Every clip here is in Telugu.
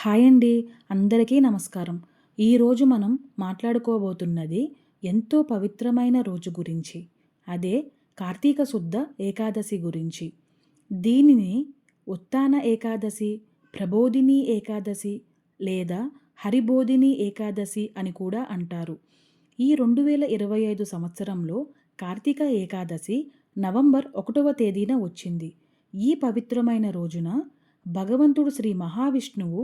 హాయ్ అండి అందరికీ నమస్కారం. ఈరోజు మనం మాట్లాడుకోబోతున్నది ఎంతో పవిత్రమైన రోజు గురించి. అదే కార్తీక శుద్ధ ఏకాదశి గురించి. దీనిని ఉత్తాన ఏకాదశి ప్రబోధిని ఏకాదశి లేదా హరిబోధిని ఏకాదశి అని కూడా అంటారు. ఈ రెండు వేల ఇరవై ఐదు సంవత్సరంలో కార్తీక ఏకాదశి నవంబర్ ఒకటవ తేదీన వచ్చింది. ఈ పవిత్రమైన రోజున భగవంతుడు శ్రీ మహావిష్ణువు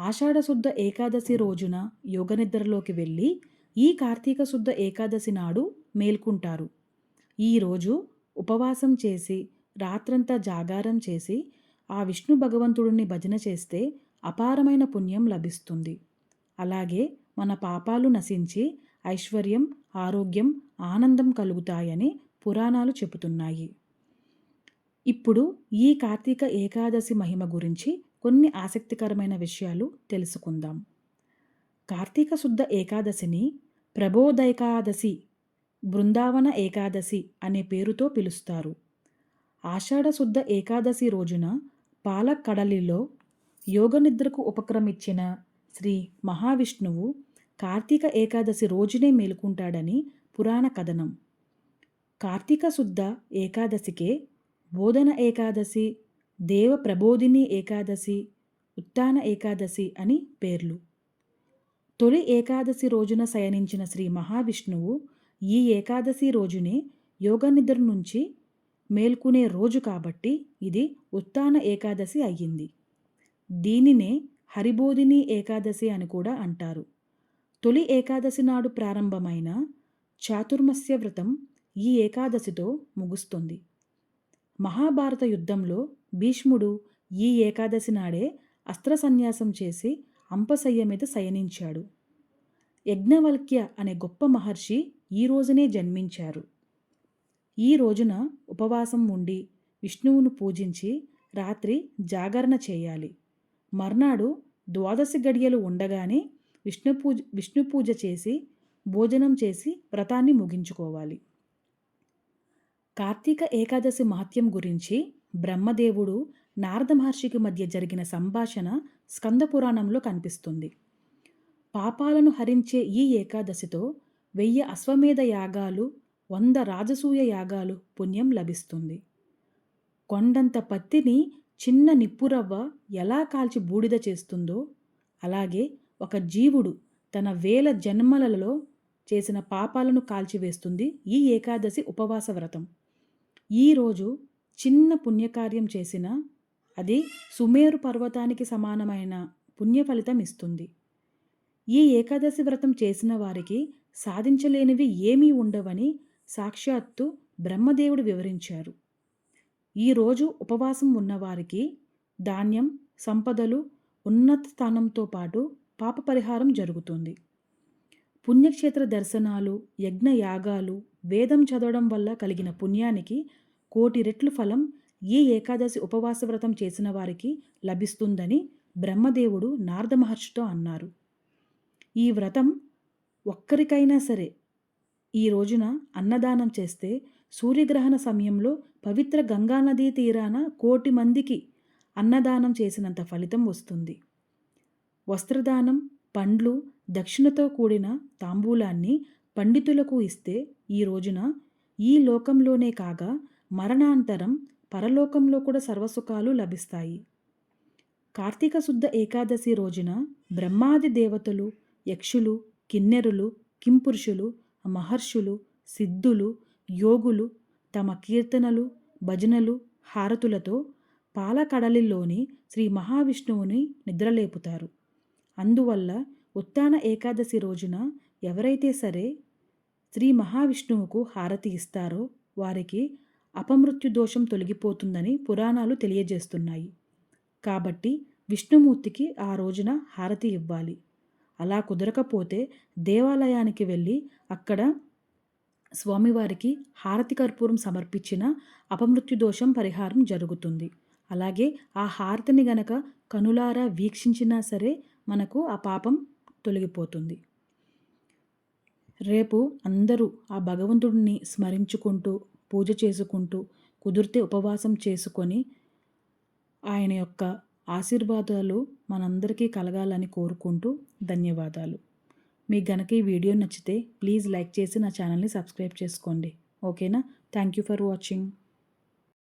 ఆషాఢశుద్ధ ఏకాదశి రోజున యోగనిద్రలోకి వెళ్ళి ఈ కార్తీక శుద్ధ ఏకాదశి నాడు మేల్కుంటారు. ఈరోజు ఉపవాసం చేసి రాత్రంతా జాగారం చేసి ఆ విష్ణు భగవంతుడిని భజన చేస్తే అపారమైన పుణ్యం లభిస్తుంది. అలాగే మన పాపాలు నశించి ఐశ్వర్యం ఆరోగ్యం ఆనందం కలుగుతాయని పురాణాలు చెబుతున్నాయి. ఇప్పుడు ఈ కార్తీక ఏకాదశి మహిమ గురించి కొన్ని ఆసక్తికరమైన విషయాలు తెలుసుకుందాం. కార్తీక శుద్ధ ఏకాదశిని ప్రబోధైకాదశి బృందావన ఏకాదశి అనే పేరుతో పిలుస్తారు. ఆషాఢ శుద్ధ ఏకాదశి రోజున పాలకడలిలో యోగనిద్రకు ఉపక్రమించిన శ్రీ మహావిష్ణువు కార్తీక ఏకాదశి రోజునే మేలుకుంటాడని పురాణ కథనం. కార్తీక శుద్ధ ఏకాదశికే బోధన ఏకాదశి దేవ ప్రబోధిని ఏకాదశి ఉత్తాన ఏకాదశి అని పేర్లు. తొలి ఏకాదశి రోజున శయనించిన శ్రీ మహావిష్ణువు ఈ ఏకాదశి రోజునే యోగనిద్ర నుంచి మేల్కునే రోజు కాబట్టి ఇది ఉత్తాన ఏకాదశి అయ్యింది. దీనినే హరిబోధిని ఏకాదశి అని కూడా అంటారు. తొలి ఏకాదశి నాడు ప్రారంభమైన చాతుర్మస్య వ్రతం ఈ ఏకాదశితో ముగుస్తుంది. మహాభారత యుద్ధంలో భీష్ముడు ఈ ఏకాదశి నాడే అస్త్ర సన్యాసం చేసి అంపశయ్య మీద శయనించాడు. యజ్ఞవల్క్య అనే గొప్ప మహర్షి ఈ రోజునే జన్మించారు. ఈ రోజున ఉపవాసం ఉండి విష్ణువును పూజించి రాత్రి జాగరణ చేయాలి. మర్నాడు ద్వాదశి గడియలు ఉండగానే విష్ణు పూజ విష్ణు పూజ చేసి భోజనం చేసి వ్రతాన్ని ముగించుకోవాలి. కార్తీక ఏకాదశి మహత్యం గురించి బ్రహ్మదేవుడు నారద మహర్షికి మధ్య జరిగిన సంభాషణ స్కందపురాణంలో కనిపిస్తుంది. పాపాలను హరించే ఈ ఏకాదశితో వెయ్యి అశ్వమేధ యాగాలు వంద రాజసూయ యాగాలు పుణ్యం లభిస్తుంది. కొండంత పత్తిని చిన్న నిప్పురవ్వ ఎలా కాల్చి బూడిద చేస్తుందో అలాగే ఒక జీవుడు తన వేల జన్మలలో చేసిన పాపాలను కాల్చివేస్తుంది ఈ ఏకాదశి ఉపవాస వ్రతం. ఈరోజు చిన్న పుణ్యకార్యం చేసినా అది సుమేరు పర్వతానికి సమానమైన పుణ్య ఫలితం ఇస్తుంది. ఈ ఏకాదశి వ్రతం చేసిన వారికి సాధించలేనివి ఏమీ ఉండవని సాక్షాత్తు బ్రహ్మదేవుడు వివరించారు. ఈరోజు ఉపవాసం ఉన్నవారికి ధాన్యం సంపదలు ఉన్నత స్థానంతో పాటు పాప పరిహారం జరుగుతుంది. పుణ్యక్షేత్ర దర్శనాలు యజ్ఞ యాగాలు వేదం చదవడం వల్ల కలిగిన పుణ్యానికి కోటి రెట్లు ఫలం ఈ ఏకాదశి ఉపవాస వ్రతం చేసిన వారికి లభిస్తుందని బ్రహ్మదేవుడు నారద మహర్షితో అన్నారు. ఈ వ్రతం ఒక్కరికైనా సరే ఈ రోజున అన్నదానం చేస్తే సూర్యగ్రహణ సమయంలో పవిత్ర గంగానదీ తీరాన కోటి మందికి అన్నదానం చేసినంత ఫలితం వస్తుంది. వస్త్రదానం పండ్లు దక్షిణతో కూడిన తాంబూలాన్ని పండితులకు ఇస్తే ఈ రోజున ఈ లోకంలోనే కాగా మరణాంతరం పరలోకంలో కూడా సర్వసుఖాలు లభిస్తాయి. కార్తీక శుద్ధ ఏకాదశి రోజున బ్రహ్మాది దేవతలు యక్షులు కిన్నెరులు కింపురుషులు మహర్షులు సిద్ధులు యోగులు తమ కీర్తనలు భజనలు హారతులతో పాలకడలిలోని శ్రీ మహావిష్ణువుని నిద్రలేపుతారు. అందువల్ల ఉత్తాన ఏకాదశి రోజున ఎవరైతే సరే శ్రీ మహావిష్ణువుకు హారతి ఇస్తారో వారికి అపమృత్యు దోషం తొలగిపోతుందని పురాణాలు తెలియజేస్తున్నాయి. కాబట్టి విష్ణుమూర్తికి ఆ రోజున హారతి ఇవ్వాలి. అలా కుదరకపోతే దేవాలయానికి వెళ్ళి అక్కడ స్వామివారికి హారతి కర్పూరం సమర్పించిన అపమృత్యు దోషం పరిహారం జరుగుతుంది. అలాగే ఆ హారతిని గనక కనులారా వీక్షించినా సరే మనకు ఆ పాపం తొలగిపోతుంది. రేపు అందరూ ఆ భగవంతుడిని స్మరించుకుంటూ పూజ చేసుకుంటూ కుదిరితే ఉపవాసం చేసుకొని ఆయన యొక్క ఆశీర్వాదాలు మనందరికీ కలగాలని కోరుకుంటూ ధన్యవాదాలు. మీకు గనక ఈ వీడియో నచ్చితే ప్లీజ్ లైక్ చేసి నా ఛానల్ని సబ్స్క్రైబ్ చేసుకోండి. ఓకేనా? Thank you for watching.